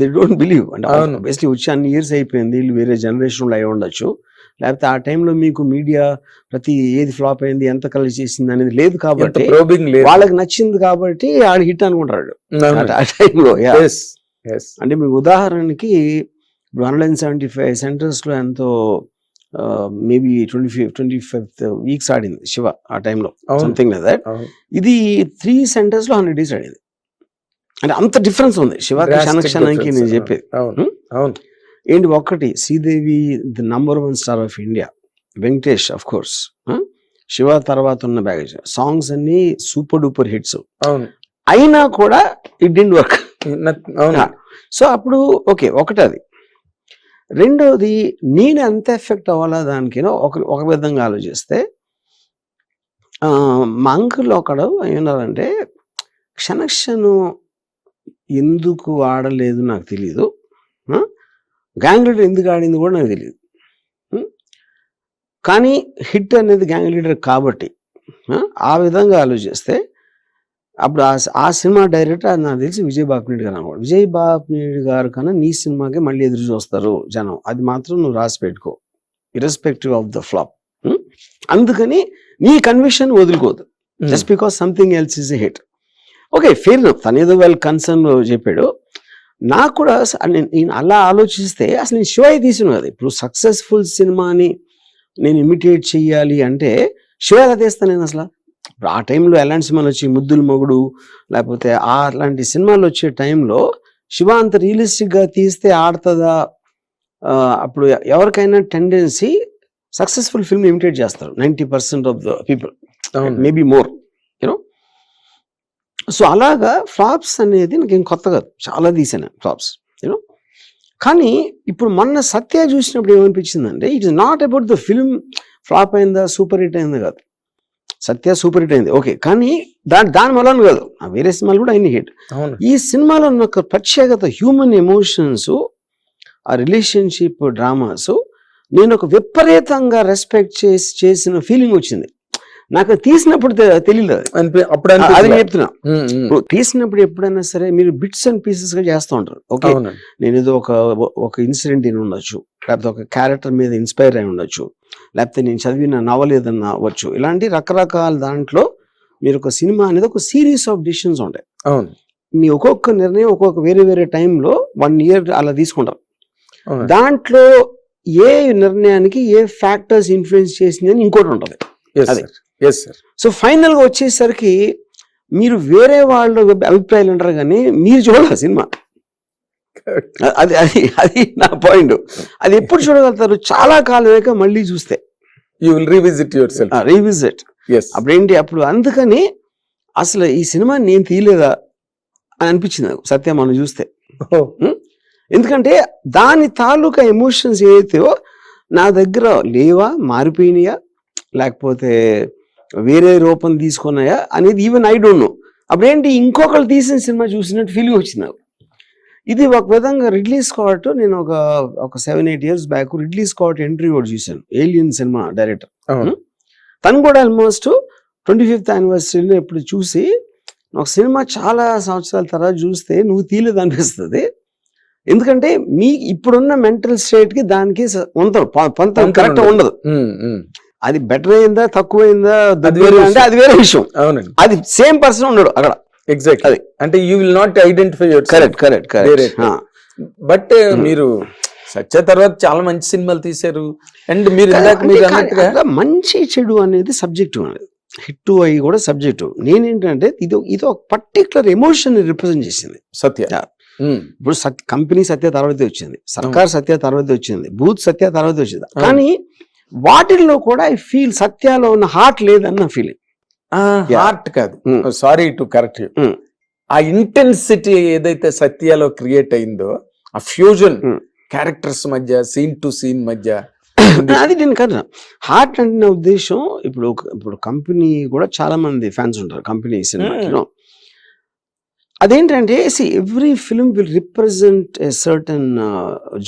They don't believe అంటే. Basically వచ్చి అన్ని ఇయర్స్ అయిపోయింది వీళ్ళు వేరే జనరేషన్లో అయి ఉండొచ్చు లేకపోతే ఆ టైంలో మీకు మీడియా ప్రతి ఏది ఫ్లాప్ అయింది ఎంత కలెక్ట్ చేసింది అనేది లేదు కాబట్టి వాళ్ళకి నచ్చింది కాబట్టి ఆడు హిట్ అనుకుంటాడు. ఆ టైంలో Yes, yes. అంటే మీకు ఉదాహరణకి ఇప్పుడు వన్ హండ్రెడ్ సెవెంటీ ఫైవ్ సెంటర్స్లో ఎంతో maybe twenty five twenty fifth weeks ఆడింది శివ ఆ టైంలో. Something like that. ఇది త్రీ సెంటర్స్లో హండ్రెడ్ డేస్ ఆడింది అంటే అంత డిఫరెన్స్ ఉంది. శివకి difference. నేను చెప్పేది. అవును అవును. ఏంటి ఒక్కటి Sridevi the number one star of India Venkatesh of course Shiva తర్వాత ఉన్న బ్యాగేజ్. సాంగ్స్ అన్ని సూపర్ డూపర్ హిట్స్ అవును. అయినా కూడా ఇట్ డింట్ వర్క్ అవును. సో అప్పుడు ఓకే ఒకటి అది రెండోది నేను ఎంత ఎఫెక్ట్ అవ్వాలా దానికి ఒక ఒక విధంగా ఆలోచిస్తే మా అంకుల్ ఒకడు ఏమన్నారంటే క్షణక్షణం ఎందుకు ఆడలేదు నాకు తెలియదు గ్యాంగ్ లీడర్ ఎందుకు ఆడింది కూడా నాకు తెలియదు? కానీ హిట్ అనేది గ్యాంగ్ లీడర్ కాబట్టి ఆ, విధంగా ఆలోచిస్తే అప్పుడు ఆ ఆ సినిమా డైరెక్టర్ నాకు తెలిసి విజయ్ బాపినేడు గారు అనమాట. విజయ్ బాపినేడు గారు కన్నా నీ సినిమాకే మళ్ళీ ఎదురు చూస్తారు జనం. అది మాత్రం నువ్వు రాసి పెట్టుకో. ఇరెస్పెక్టివ్ ఆఫ్ ద ఫ్లాప్ అందుకని నీ conviction వదులుకోదు. Just because something else is a hit okay fair తను ఏదో వెల్ కన్సర్న్ చెప్పాడు. నాకు కూడా నేను అలా ఆలోచిస్తే అసలు నేను శివాయి తీసిన కదా ఇప్పుడు సక్సెస్ఫుల్ సినిమాని నేను ఇమిటేట్ చెయ్యాలి అంటే శివ ఎలా తీస్తాను నేను అసలు? ఆ టైంలో ఎలాంటి సినిమాలు వచ్చి ముద్దుల మొగుడు లేకపోతే అలాంటి సినిమాలు వచ్చే టైంలో శివ అంత రియలిస్టిక్గా తీస్తే ఆడుతుందా? అప్పుడు ఎవరికైనా టెండెన్సీ సక్సెస్ఫుల్ ఫిల్మ్ ఇమిటేట్ చేస్తారు. Ninety percent of the people maybe more so అలాగా ఫ్లాప్స్ అనేది నాకు ఏం కొత్త కాదు. చాలా తీసాను ఫ్లాప్స్ యూనో కానీ ఇప్పుడు మొన్న సత్య చూసినప్పుడు ఏమనిపించిందంటే it is not about the film flop అయిందా సూపర్ హిట్ అయిందా కాదు. సత్య సూపర్ హిట్ అయింది. ఓకే కానీ దాని దాని వలన కాదు. ఆ వేరే సినిమాలు కూడా అయిన హిట్. ఈ సినిమాలో ఉన్న ఒక ప్రత్యేకత హ్యూమన్ ఎమోషన్స్ ఆ రిలేషన్షిప్ డ్రామాస్ నేను ఒక విపరీతంగా రెస్పెక్ట్ చేసి చేసిన ఫీలింగ్ వచ్చింది. నాకు తీసినప్పుడు తె- తెలియలేదు అది. అప్పుడు. నేను చెప్తున్నా. తీసినప్పుడు ఎప్పుడైనా సరే మీరు బిట్స్ అండ్ పీసెస్గా చేస్తూ ఉంటారు. ఓకే? నేను ఏదో ఒక ఒక ఇన్సిడెంట్ ఇన్ ఉండొచ్చు. లేకపోతే ఒక క్యారెక్టర్ మీద ఇన్స్పైర్ అయి ఉండొచ్చు. లేకపోతే నేను చదివిన నవల ఏదన్నా అవ్వచ్చు. ఇలాంటి రకరకాల దాంట్లో మీరు ఒక సినిమా అనేది ఒక సిరీస్ ఆఫ్ డిసిషన్స్ ఉంటాయి. అవును. మీ ఒక్కొక్క నిర్ణయం ఒక్కొక్క వేరే వేరే టైంలో వన్ ఇయర్ అలా తీసుకుంటారు. దాంట్లో ఏ నిర్ణయానికి ఏ ఫ్యాక్టర్స్ ఇన్ఫ్లుయెన్స్ చేసింది అని ఇంకోటి ఉంటుంది. అదే. ఎస్ సార్ సో ఫైనల్గా వచ్చేసరికి మీరు వేరే వాళ్ళ అభిప్రాయాలు అంటారు కానీ మీరు చూడాలి సినిమా. అది అది అది నా పాయింట్. అది ఎప్పుడు చూడగలుగుతారు? చాలా కాలం మళ్ళీ చూస్తే. You will revisit yourself revisit అప్పుడేంటి? అప్పుడు అందుకని అసలు ఈ సినిమా నేను తీయలేదా అని అనిపించింది నాకు. సత్యం మనం చూస్తే. ఎందుకంటే దాని తాలూకా ఎమోషన్స్ ఏవైతేవో నా దగ్గర లేవా? మారిపోయినాయా? లేకపోతే వేరే రూపం తీసుకున్నాయా అనేది ఈవెన్ ఐ డోంట్ నో అప్పుడేంటి ఇంకొకరు తీసిన సినిమా చూసినట్టు ఫీలింగ్ వచ్చింది నాకు. ఇది ఒక విధంగా రిడ్లీ స్కాట్ నేను ఒక ఒక seven eight years back Ridley Scott entry కూడా చూశాను. ఏలియన్ సినిమా డైరెక్టర్ తను కూడా ఆల్మోస్ట్ ట్వంటీ ఫిఫ్త్ యానివర్సరీలో ఇప్పుడు చూసి ఒక సినిమా చాలా సంవత్సరాల తర్వాత చూస్తే నువ్వు తీయలేదు అనిపిస్తుంది. ఎందుకంటే మీ ఇప్పుడున్న మెంటల్ స్టేట్కి దానికి పొంత కరెక్ట్ ఉండదు. అది బెటర్ అయిందా తక్కువ అయిందా అది వేరే అంటే. అది వేరే విషయం. అవునండి. అది సేమ్ పర్సన్ ఉండడు అక్కడ. ఎగ్జాక్ట్ అది. అంటే you will not identify correct correct correct but మీరు సత్య తర్వాత చాలా మంచి సినిమాలు తీశారు. అండ్ మీరు మీరు అన్నట్టుగా మంచి చెడు అనేది సబ్జెక్టివ్ అనేది హిట్ అయ్యి కూడా సబ్జెక్టివ్ నేనేంటంటే ఇది ఇది ఒక పర్టికులర్ ఎమోషన్ రిప్రజెంట్ చేసింది. సత్య. ఉమ్, ఇప్పుడు కంపెనీ సత్య తర్వాతే వచ్చింది. సర్కార్ సత్య తర్వాతే వచ్చింది. బూత్ సత్య తర్వాతే వచ్చింది. అవును. కానీ వాటిల్లో కూడా ఐ ఫీల్ సత్యాలో ఉన్న హార్ట్ లేదన్న ఫీలింగ్. హార్ట్ కాదు. Sorry to correct. ఆ ఇంటెన్సిటీ ఏదైతే సత్యాలో క్రియేట్ అయిందో ఆ ఫ్యూజన్. క్యారెక్టర్స్ మధ్య సీన్ టు సీన్ మధ్య అది నేను కదా హార్ట్ అంటే నా ఉద్దేశం ఇప్పుడు ఇప్పుడు కంపెనీ కూడా చాలా మంది ఫ్యాన్స్ ఉంటారు కంపెనీ సినిమా Hmm. అదేంటంటే see every film will represent a certain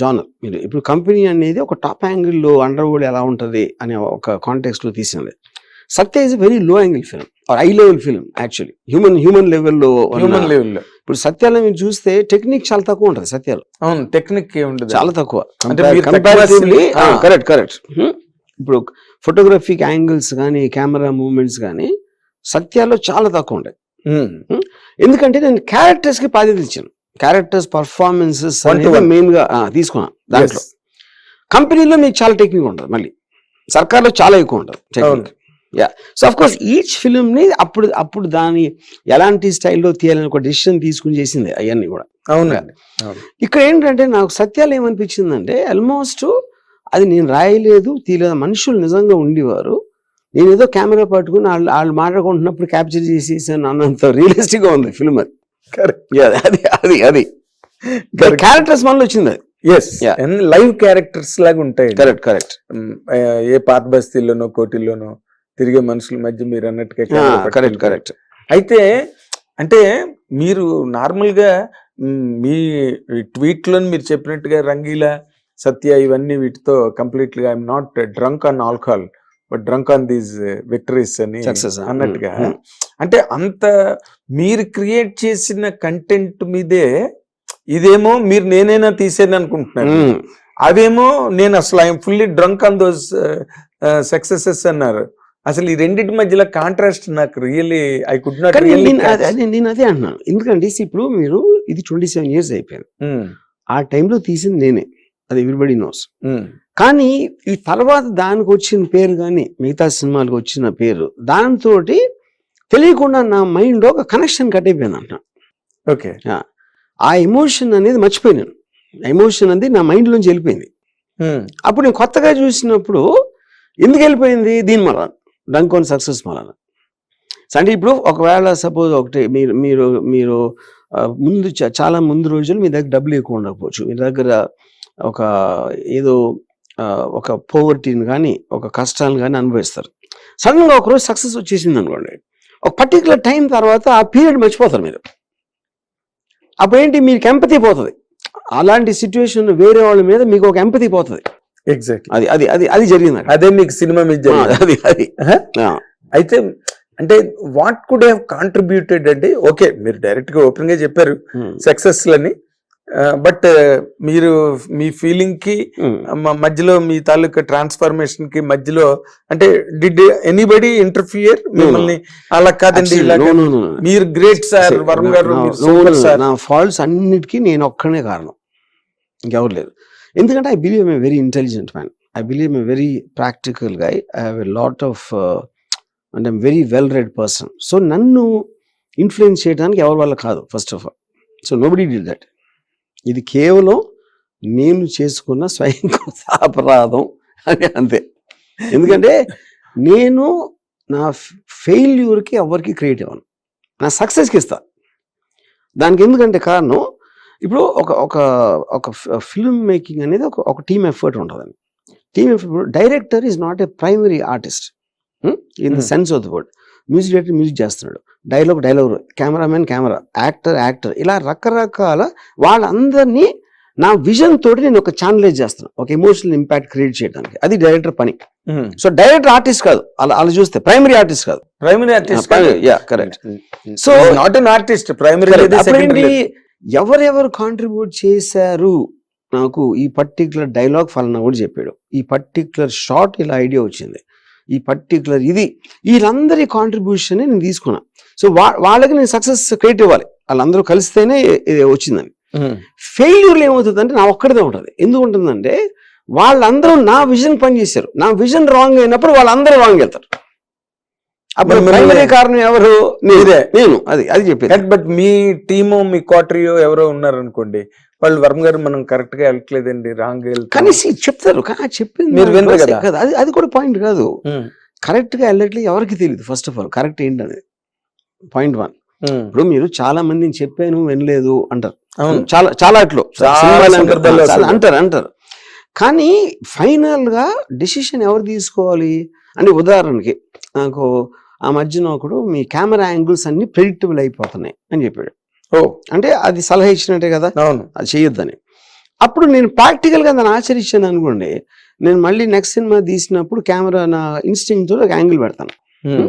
genre మీరు ఇప్పుడు కంపెనీ అనేది ఒక టాప్ యాంగిల్లో అండర్ వరల్డ్ ఎలా ఉంటుంది అనే ఒక కాంటెక్స్ట్లో తీసినది. Satya is very low angle film or eye level film actually human human లెవెల్లో హ్యూమన్ లెవెల్లో ఇప్పుడు సత్యాలు మీరు చూస్తే టెక్నిక్ చాలా తక్కువ ఉంటుంది సత్యాలు అవును టెక్నిక్ ఏముండదు చాలా తక్కువ. కరెక్ట్ కరెక్ట్ ఇప్పుడు ఫోటోగ్రఫిక్ యాంగిల్స్ కానీ కెమెరా మూవ్మెంట్స్ కానీ సత్యాల్లో చాలా తక్కువ ఉంటాయి ఎందుకంటే నేను క్యారెక్టర్స్కి బాధ్యత ఇచ్చాను. Characters performances. మెయిన్గా ఆ, తీసుకున్నాను దాంట్లో. కంపెనీలో మీకు చాలా టెక్నిక్ ఉంటుంది మళ్ళీ. సర్కార్లో చాలా ఎక్కువ ఉంటుంది. Technique yeah so of course each film ని అప్పుడు అప్పుడు దాని ఎలాంటి స్టైల్లో తీయాలని ఒక డిసిషన్ తీసుకుని చేసింది అవన్నీ కూడా. అవును. ఇక్కడ ఏంటంటే నాకు సత్యాలు ఏమనిపించిందంటే ఆల్మోస్ట్ అది నేను రాయలేదు తీయలేదు. మనుషులు నిజంగా ఉండేవారు. నేను ఏదో కెమెరా పట్టుకుని వాళ్ళు వాళ్ళు మాట్లాడుకుంటున్నప్పుడు క్యాప్చర్ చేసేసాను అన్నంత రియలిస్టిక్గా ఉంది ఫిల్మ్ అది. అది అది అది. క్యారెక్టర్స్ మనలో వచ్చింది అది. ఎస్. లైవ్ క్యారెక్టర్స్ లాగా ఉంటాయి కరెక్ట్ కరెక్ట్ ఏ పాత బస్తీల్లోనో కోటిల్లోనో తిరిగే మనుషుల మధ్య మీరు అన్నట్టుగా కరెక్ట్ పట్టుకుంటారు. కరెక్ట్ అయితే అంటే మీరు నార్మల్గా మ్, మీ ట్వీట్లో మీరు చెప్పినట్టుగా రంగీలా సత్య ఇవన్నీ వీటితో కంప్లీట్గా I'm not drunk on alcohol but drunk on these victories అని ah. అన్నట్టుగా. Mm, అంటే అంత మీరు క్రియేట్ చేసిన కంటెంట్ మీదే ఇదేమో మీరు నేనైనా తీసేది అనుకుంటున్నాను. అవేమో నేను అసలు I'm fully drunk on those successes అన్నారు. అసలు ఈ రెండింటి మధ్యలో కాంట్రాస్ట్ నాకు రియల్లీ ఐ కుడ్ నాట్ నేను అదే- అదే నేను అదే అంటున్నాను ఎందుకంటే ఇప్పుడు మీరు ఇది ట్వంటీ సెవెన్ ఇయర్స్ అయిపోయింది. ఆ టైంలో తీసింది నేనే. అది ఎవ్రీబడి నోస్ కానీ ఈ తర్వాత దానికి వచ్చిన పేరు కానీ మిగతా సినిమాలకు వచ్చిన పేరు దాంతో తెలియకుండా నా మైండ్ ఒక కనెక్షన్ కట్ అయిపోయింది అంట. ఓకే. ఆ ఎమోషన్ అనేది మర్చిపోయినాను. ఎమోషన్ అనేది నా మైండ్ నుంచి వెళ్ళిపోయింది అప్పుడు నేను కొత్తగా చూసినప్పుడు ఎందుకు వెళ్ళిపోయింది? దీని మళ్ళా డంకోన్ సక్సెస్ మళ్ళా అంటే ఇప్పుడు ఒకవేళ సపోజ్ ఒకటి మీరు మీరు మీరు ముందు చాలా ముందు రోజులు మీ దగ్గర డబ్బులు ఎక్కువ ఉండకపోవచ్చు. మీ దగ్గర ఒక ఏదో ఒక పోవర్టీని కానీ ఒక కష్టాలను కానీ అనుభవిస్తారు. సడన్గా ఒకరోజు సక్సెస్ వచ్చేసింది అనుకోండి. ఒక పర్టికులర్ టైం తర్వాత ఆ పీరియడ్ మర్చిపోతారు మీరు. అప్పుడు ఏంటి? మీకు ఎంపతి పోతుంది. అలాంటి సిచ్యువేషన్ వేరే వాళ్ళ మీద మీకు ఒక ఎంపతి పోతుంది. ఎగ్జాక్ట్ అది అది అది అది జరిగింది. అదే మీకు సినిమా మీద. అది అది. అయితే అంటే వాట్ కుడ్ హ్యావ్ కాంట్రిబ్యూటెడ్ అంటే ఓకే మీరు డైరెక్ట్గా ఓపెన్గా చెప్పారు సక్సెస్ లని. బట్ మీరు మీ ఫీలింగ్కి మధ్యలో మీ తాలూకా ట్రాన్స్ఫర్మేషన్కి మధ్యలో అంటే డిడ్ ఎనీబడి ఇంటర్ఫియర్ మిమ్మల్ని అలా కాదండి. మీరు గ్రేట్ సార్ వరుణ్ గారు నా ఫాల్ట్స్ అన్నిటికీ నేను ఒక్కనే కారణం. ఇంకెవరు లేదు ఎందుకంటే I believe a very intelligent man I believe a very practical guy I have a lot of అంటే very well read person so నన్ను ఇన్ఫ్లుయెన్స్ చేయడానికి ఎవరి వల్ల కాదు first of all so nobody did that ఇది కేవలం నేను చేసుకున్న స్వయం అపరాధం అని అంతే. ఎందుకంటే నేను నా ఫెయిల్యూర్కి ఎవరికి క్రియేట్ ఇవ్వను. నా సక్సెస్కి ఇస్తా. దానికి ఎందుకంటే కారణం ఇప్పుడు ఒక ఒక ఒక ఫిల్మ్ మేకింగ్ అనేది ఒక ఒక టీమ్ ఎఫర్ట్ ఉంటుందండి team effort director is not a primary artist. In the. Sense of the word. Music director music చేస్తున్నాడు. Dialogue dialogue cameraman camera actor actor ఇలా రకరకాల వాళ్ళందరినీ నా విజన్ తోటి నేను ఒక ఛానలైజ్ చేస్తున్నాను ఒక ఎమోషనల్ ఇంపాక్ట్ క్రియేట్ చేయడానికి. అది డైరెక్టర్ పని. సో డైరెక్టర్ ఆర్టిస్ట్ కాదు. అలా అలా చూస్తే ప్రైమరీ ఆర్టిస్ట్ కాదు. Primary artist yeah correct. So not an artist primary ఎవరెవరు కాంట్రిబ్యూట్ చేశారు? నాకు ఈ పర్టికులర్ డైలాగ్ ఫలానా కూడా చెప్పాడు. ఈ పర్టికులర్ షార్ట్ ఇలా ఐడియా వచ్చింది. ఈ పర్టికులర్ ఇది. వీళ్ళందరి కాంట్రిబ్యూషన్ నేను తీసుకున్నా. సో వాళ్ళకి నేను సక్సెస్ క్రియేట్ ఇవ్వాలి. వాళ్ళందరూ కలిస్తేనే ఇది వచ్చిందని. ఫెయిల్యూర్లు ఏమవుతుందంటే నా ఒక్కడిదే ఉంటుంది. ఎందుకు ఉంటుందంటే వాళ్ళందరూ నా విజన్ పనిచేశారు. నా విజన్ రాంగ్ అయినప్పుడు వాళ్ళందరూ రాంగ్ వెళ్తారు. అప్పుడు ప్రైమరీ కారణం ఎవరు? మీరే. నేను. అది అది చెప్పేది. బట్ మీ టీము మీ క్వార్టరియో ఎవరో ఉన్నారు అనుకోండి వాళ్ళు వర్మ గారు మనం కరెక్ట్గా వెళ్ళట్లేదండి రాంగ్ కానీ see, చెప్తారు. చెప్పింది మీరు వినరు కదా. అది అది కూడా పాయింట్ కాదు. కరెక్ట్గా వెళ్ళట్లేదు ఎవరికి తెలియదు ఫస్ట్ ఆఫ్ ఆల్ కరెక్ట్ ఏంటనేది పాయింట్ వన్ ఇప్పుడు మీరు చాలా మందిని చెప్పాను వినలేదు అంటారు. అవును. చాలా చాలా అట్లు. అంటారు. అంటారు కానీ ఫైనల్గా డిసిషన్ ఎవరు తీసుకోవాలి? అంటే ఉదాహరణకి నాకు ఆ మధ్యన ఒకడు మీ కెమెరా యాంగిల్స్ అన్ని ప్రెడిక్టబుల్ అయిపోతున్నాయి అని చెప్పాడు. ఓ. అంటే అది సలహా ఇచ్చినట్టే కదా? అవును. అది చేయొద్దని. అప్పుడు నేను ప్రాక్టికల్గా దాన్ని ఆచరించాను అనుకోండి నేను మళ్ళీ నెక్స్ట్ సినిమా తీసినప్పుడు కెమెరా నా ఇన్స్టింగ్తో ఒక యాంగిల్ పెడతాను. Hmm.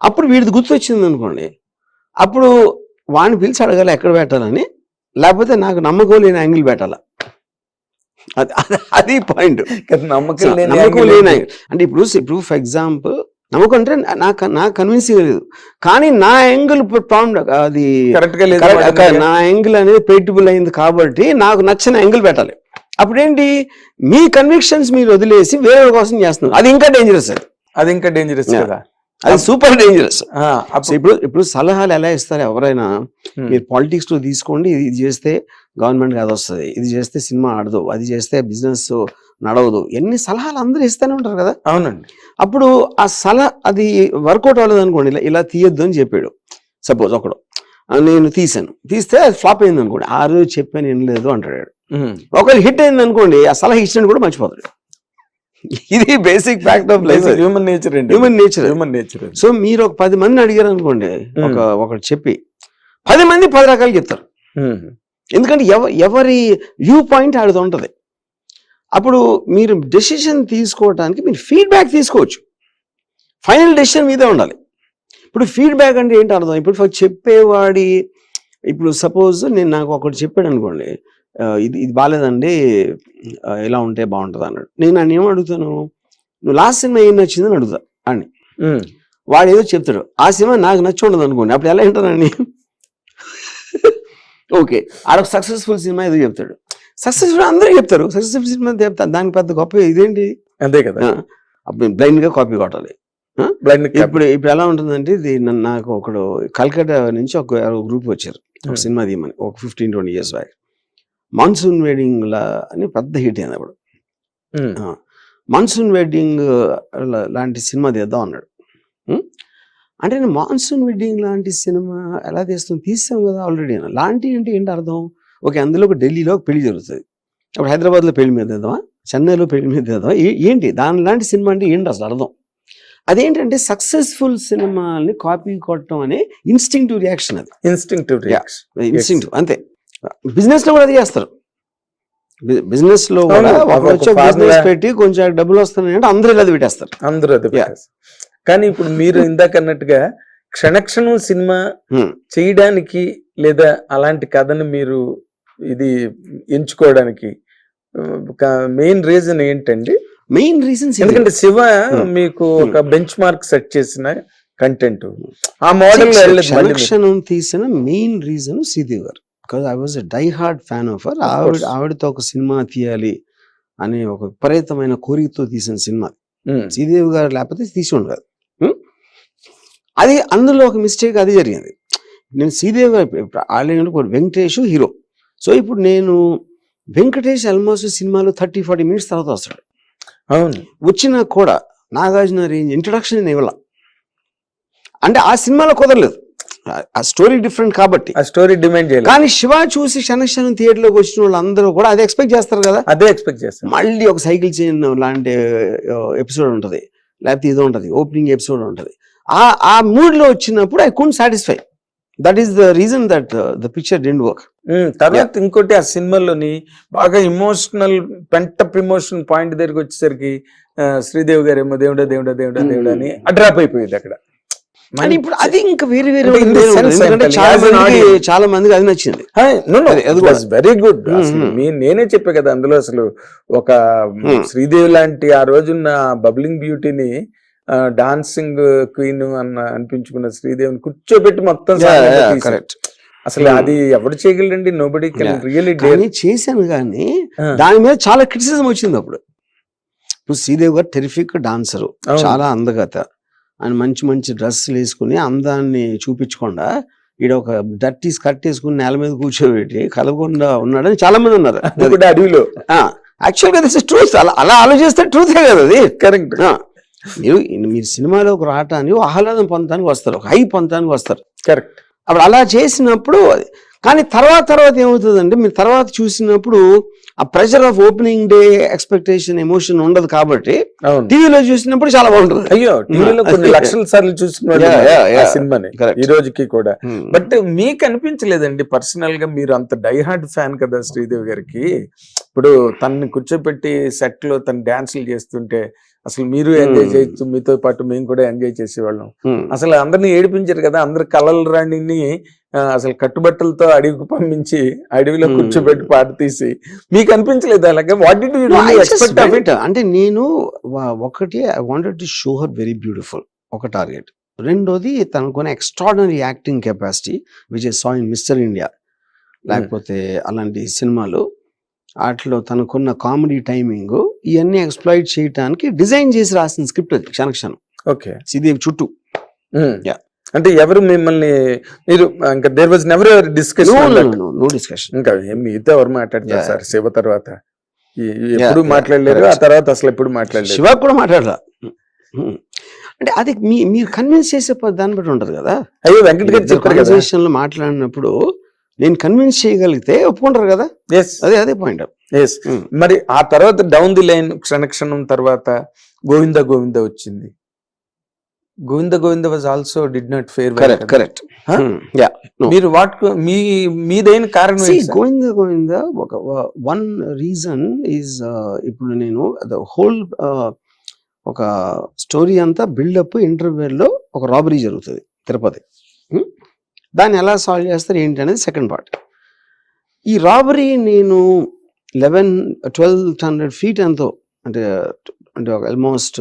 అప్పుడు వీడిది గుర్తొచ్చింది అనుకోండి అప్పుడు వాడిని పిలిచి అడగాలి ఎక్కడ పెట్టాలని లేకపోతే నాకు నమ్మకం లేని యాంగిల్ పెట్టాలా? అది అది- పాయింట్ నమ్మకం లేని. అంటే ఇప్పుడు ఇప్పుడు ఫర్ ఎగ్జాంపుల్ నమ్మకం అంటే నాకు నాకు కన్విన్సింగ్ లేదు. కానీ నా యాంగిల్ ప్రాబ్లం అది. నా యాంగిల్ అనేది పెయిటబుల్ అయింది కాబట్టి నాకు నచ్చిన యాంగిల్ పెట్టాలి. అప్పుడేంటి? మీ కన్విక్షన్స్ మీరు వదిలేసి వేరే కోసం చేస్తున్నారు. అది ఇంకా డేంజరస్ అది. అది ఇంకా డేంజరస్. కదా. అది సూపర్ డేంజరస్ ఇప్పుడు ఇప్పుడు సలహాలు ఎలా ఇస్తారు ఎవరైనా. మీరు పాలిటిక్స్లో తీసుకోండి ఇది చేస్తే గవర్నమెంట్ అది వస్తుంది. ఇది చేస్తే సినిమా ఆడదు అది చేస్తే బిజినెస్ నడవదు. ఎన్ని సలహాలు అందరూ ఇస్తూనే ఉంటారు కదా? అవునండి. అప్పుడు ఆ సలహా అది వర్కౌట్ అవ్వలేదు అనుకోండి ఇలా ఇలా తీయొద్దు అని చెప్పాడు. సపోజ్ ఒకడు నేను తీసాను. తీస్తే అది ఫ్లాప్ అయింది అనుకోండి. ఆ రోజు చెప్పాను ఏం లేదు అంటాడు. ఒకవేళ హిట్ అయింది అనుకోండి ఆ సలహా ఇచ్చినట్టు కూడా మర్చిపోతాడు. ఇది basic fact of life. Human nature అండి. Human nature. Human nature so మీరు ఒక పది మందిని అడిగారు అనుకోండి ఒక ఒకటి చెప్పి పది మంది పది రకాలు చెప్తారు. ఎందుకంటే ఎవ ఎవరి వ్యూ పాయింట్ ఆడుతూ ఉంటుంది. అప్పుడు మీరు డెసిషన్ తీసుకోవడానికి మీరు ఫీడ్బ్యాక్ తీసుకోవచ్చు. ఫైనల్ డెసిషన్ మీదే ఉండాలి. ఇప్పుడు ఫీడ్బ్యాక్ అంటే ఏంటి అర్థం? ఇప్పుడు చెప్పేవాడి ఇప్పుడు సపోజ్ నేను నాకు ఒకటి చెప్పాడు అనుకోండి ఇది ఇది బాగాలేదండి ఇలా ఉంటే బాగుంటుంది అన్నాడు. నేను నన్ను ఏం అడుగుతాను? నువ్వు లాస్ట్ సినిమా ఏం నచ్చిందని అడుగుతా వాడు ఏదో చెప్తాడు ఆ సినిమా నాకు నచ్చి ఉండదు అనుకోండి అప్పుడు ఎలా వింటానండి ఓకే. ఆడ సక్సెస్ఫుల్ సినిమా ఏదో చెప్తాడు. సక్సెస్ఫుల్ అందరూ చెప్తారు. సక్సెస్ఫుల్ సినిమా చెప్తారు దానికి పెద్ద గొప్ప ఇదేంటి? అంతే కదా. బ్లైండ్గా కాపీ కొట్టాలి. బ్లైండ్ ఇప్పుడు ఇప్పుడు ఎలా ఉంటుందంటే ఇది నన్ను- నాకు ఒకడు కల్కట్టా నుంచి ఒక గ్రూప్ వచ్చారు. ఒక Hmm. సినిమా తీయమని. ఒక fifteen twenty years back Monsoon Wedding లా అని పెద్ద హిట్ అయింది అప్పుడు. మాన్సూన్ వెడ్డింగ్ లాంటి సినిమా తీద్దాం అన్నాడు? అంటే నేను మాన్సూన్ వెడ్డింగ్ లాంటి సినిమా ఎలా తీస్తాం తీసాం కదా ఆల్రెడీ లాంటి అంటే ఏంటి అర్థం? ఓకే అందులో ఒక ఢిల్లీలో ఒక పెళ్ళి జరుగుతుంది. అప్పుడు హైదరాబాద్లో పెళ్ళి మీద తీద్దామా చెన్నైలో పెళ్ళి మీద తీద్దామా ఏంటి? దాని లాంటి సినిమా అంటే ఏంటి అసలు అర్థం? అదేంటంటే సక్సెస్ఫుల్ సినిమాల్ని కాపీ కొట్టడం అనే ఇన్స్టింక్టివ్ రియాక్షన్ అది. ఇన్స్టింక్టివ్ రియాక్షన్ ఇన్స్టింక్టివ్ అంతే. బిజినెస్లో కూడా అది చేస్తారు. బిజినెస్లో కూడా బిజినెస్ పెట్టి కొంచెం డబ్బులు వస్తున్నాయి అంటే అందరూ అది పెట్టేస్తారు. అందరూ అది. కానీ ఇప్పుడు మీరు ఇందాక అన్నట్టుగా క్షణక్షణం సినిమా. చేయడానికి లేదా అలాంటి కథను మీరు ఇది ఎంచుకోవడానికి మెయిన్ రీజన్ ఏంటండి? మెయిన్ రీజన్స్ ఎందుకంటే శివ. మీకు ఒక బెంచ్ మార్క్ సెట్ చేసిన కంటెంట్. ఆ మోడల్ క్షణక్షణం తీసిన main reason Sridevi garu because I was die hard fan of her ఆవిడ. ఆవిడతో ఒక సినిమా తీయాలి అనే ఒక విపరీతమైన కోరికతో తీసిన సినిమా. శ్రీదేవి గారు లేకపోతే తీసి ఉండదు? అది అందులో ఒక మిస్టేక్ అది జరిగింది. నేను Sridevi already Venkatesh hero. So ఇప్పుడు నేను వెంకటేష్ ఆల్మోస్ట్ సినిమాలో థర్టీ ఫార్టీ మినిట్స్ తర్వాత వస్తాడు. అవును. వచ్చినా కూడా నాగార్జున రేంజ్ ఇంట్రడక్షన్ నేను ఇవ్వాల. అంటే ఆ సినిమాలో కుదరలేదు. ఆ- స్టోరీ డిఫరెంట్ కాబట్టి. ఆ స్టోరీ డిమాండ్ చేయాలి కానీ శివ చూసి క్షణక్షణం థియేటర్లోకి వచ్చిన వాళ్ళందరూ కూడా అది ఎక్స్పెక్ట్ చేస్తారు కదా. అదే ఎక్స్పెక్ట్ చేస్తాను మళ్ళీ ఒక సైకిల్ చైన్ లాంటి ఎపిసోడ్ ఉంటుంది. లేకపోతే ఇది ఉంటుంది. ఓపెనింగ్ ఎపిసోడ్ ఉంటుంది. ఆ ఆ మూడ్లో వచ్చినప్పుడు I couldn't satisfy that is the reason that the picture didn't work తర్వాత ఇంకోటి ఆ సినిమాలోని బాగా ఇమోషనల్ పెంటప్ ఇమోషన్ పాయింట్ దగ్గరికి వచ్చేసరికి శ్రీదేవి గారు ఏమో దేవుడా దేవుడా దేవుడా Hmm. దేవుడా అని అడ్రాప్ అయిపోయింది అక్కడ ఇప్పుడు అది ఇంకా వేరే వేరే చాలా మందికి audience. చాలా మందికి అది నచ్చింది. Very good Hmm, hmm. మీ- నేనే చెప్పా కదా అందులో అసలు ఒక. శ్రీదేవి లాంటి ఆ రోజున్న బబ్లింగ్ బ్యూటీని డాన్సింగ్ క్వీన్ అన్న అనిపించుకున్న శ్రీదేవిని కూర్చోబెట్టి మొత్తం. కరెక్ట్ అసలు Hmm. అది ఎవడు చేయగలండి నోబడి కెన్ Yeah. రియలీ కానీ చేశాను కానీ. దాని మీద చాలా క్రిటిసిజం వచ్చింది అప్పుడు. ఇప్పుడు శ్రీదేవి గారు టెరిఫిక్ డాన్సరు చాలా అందగత. ఆయన మంచి మంచి డ్రెస్సులు వేసుకుని అందాన్ని చూపించకుండా ఈడ ఒక డర్టీ స్కర్ట్ వేసుకుని నేల మీద కూర్చోబెట్టి కలగకుండా ఉన్నాడని చాలా మంది ఉన్నారు అడవిలో. యాక్చువల్గా దిస్ ట్రూత్ అలా అలా ఆలోచిస్తే ట్రూతే కదా అది? కరెక్ట్ మీరు మీరు సినిమాలోకి రావటానికి ఆహ్లాదం పొందడానికి వస్తారు ఒక హై పొందడానికి వస్తారు కరెక్ట్ అప్పుడు అలా చేసినప్పుడు కానీ తర్వాత తర్వాత ఏమవుతుందంటే మీరు తర్వాత చూసినప్పుడు ఆ pressure of opening day expectation emotion ఉండదు కాబట్టి టీవీలో చూసినప్పుడు చాలా బాగుంటుంది అయ్యో టీవీలో కొన్ని. లక్షల సార్లు చూసిన. సినిమాని. ఈ రోజుకి కూడా Hmm. బట్ మీకు అనిపించలేదండి పర్సనల్గా మీరు అంత డైహార్డ్ ఫ్యాన్ కదా శ్రీదేవి గారికి ఇప్పుడు తనని కూర్చోపెట్టి సెట్లో తన డాన్సులు చేస్తుంటే అసలు మీరు ఎంజాయ్. చేయొచ్చు మీతో పాటు మేము కూడా ఎంజాయ్ చేసేవాళ్ళం. అసలు అందరిని ఏడిపించారు కదా అందరు కలల రాణిని అసలు కట్టుబట్టలతో అడవికి పంపించి అడవిలో. కూర్చోబెట్టి పాట తీసి మీకు అనిపించలేదు అలాగే వాట్ డి ఎక్స్పెక్ట్ ఆఫ్ అంటే నేను ఒకటి I wanted to show her very beautiful ఒక టార్గెట్ రెండోది తనకున్న extraordinary acting capacity which is saw in Mister India లేకపోతే అలాంటి సినిమాలు వాటిలో తనకున్న కామెడీ టైమింగ్ ఇవన్నీ ఎక్స్ప్లాయిట్ చేయడానికి డిజైన్ చేసి రాసిన స్క్రిప్ట్ అది క్షణక్షణం. ఓకే. శ్రీదేవి చుట్టూ. అంటే ఎవరు మిమ్మల్ని మీరు ఇంకా there was never ever discussion no discussion ఇంకా మీతో ఎవరు మాట్లాడతారు. సార్? శివ తర్వాత. ఎప్పుడు మాట్లాడలేరు ఆ. తర్వాత అసలు ఎప్పుడు మాట్లాడలేదు. శివ కూడా మాట్లాడలా. అంటే అది మీ మీరు కన్విన్స్ చేసే దాన్ని బట్టి ఉంటది కదా. అయ్యో వెంకట్ గారు చెప్పారు మాట్లాడినప్పుడు నేను కన్విన్స్ చేయగలిగితే ఒప్పుకుంటారు కదా? ఎస్ అదే అదే పాయింట్ ఎస్ మరి ఆ తర్వాత డౌన్ ది లైన్ క్షణక్షణం తర్వాత గోవింద గోవింద వచ్చింది. Govinda Govinda was also did not fare correct correct? Yeah మీరు వాట్ మీ మీదైన కారణం? గోవింద గోవింద ఒక వన్ రీజన్ ఈజ్ ఇప్పుడు నేను ద హోల్ ఒక స్టోరీ అంతా బిల్డప్ ఇంటర్వ్యూలో ఒక రాబరీ జరుగుతుంది తిరుపతి. Hmm? దాన్ని ఎలా సాల్వ్ చేస్తారు ఏంటి అనేది సెకండ్ పార్ట్ ఈ రాబరీ నేను లెవెన్ ట్వెల్వ్ హండ్రెడ్ ఫీట్ ఎంతో అంటే అంటే ఒక almost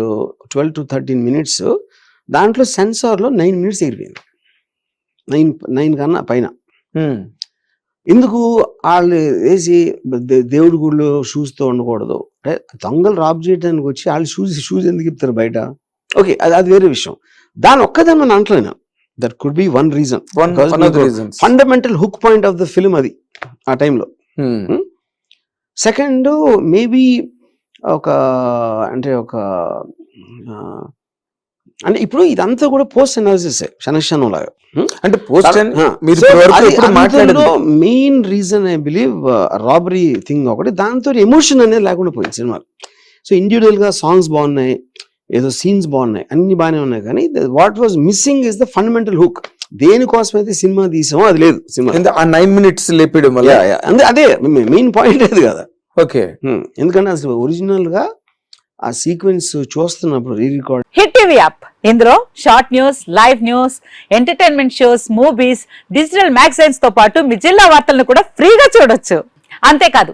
twelve to thirteen minutes దాంట్లో సెన్సార్లో నైన్ మినిట్స్ ఎగిరిపోయింది. నైన్ నైన్ కన్నా పైన. ఎందుకు వాళ్ళు వేసి దేవుడి గుడిలో షూస్తో ఉండకూడదు? అంటే దొంగలు రాబ్ చేయడానికి వచ్చి వాళ్ళు షూస్ షూస్ ఎందుకు ఇస్తారు బయట? ఓకే అది అది వేరే విషయం. దాని ఒక్కదాన్ని మనం అంటలేను. That could be one reason. Fundamental hook point of the film అది ఆ టైంలో Hmm. సెకండ్ మేబీ ఒక అంటే ఒక అంటే ఇప్పుడు ఇదంతా కూడా పోస్ట్ అనాలిసిస్ క్షణక్షణం లాగా. అంటే post main reason I believe robbery thing ఒకటి దాంతో ఎమోషన్ అనేది లేకుండా పోయింది సినిమా సో ఇండివిజువల్గా సాంగ్స్ బాగున్నాయి ఏదో సీన్స్ బాగున్నాయి. అన్ని బాగానే ఉన్నాయి కానీ what was missing is the fundamental hook దేనికోసం అయితే సినిమా తీసామో అది లేదు సినిమా ఆ నైన్ మినిట్స్ లేపేయడం వల్ల? అదే మెయిన్ పాయింట్ లేదు కదా? ఓకే. Hmm. ఎందుకంటే అసలు ఒరిజినల్గా ఆ సీక్వెన్స్ చూస్తున్నప్పుడు re record Hit TV app ఇందులో short news live news entertainment shows movies digital మ్యాగజైన్స్తో పాటు మీ జిల్లా వార్తలను కూడా ఫ్రీగా చూడొచ్చు. అంతేకాదు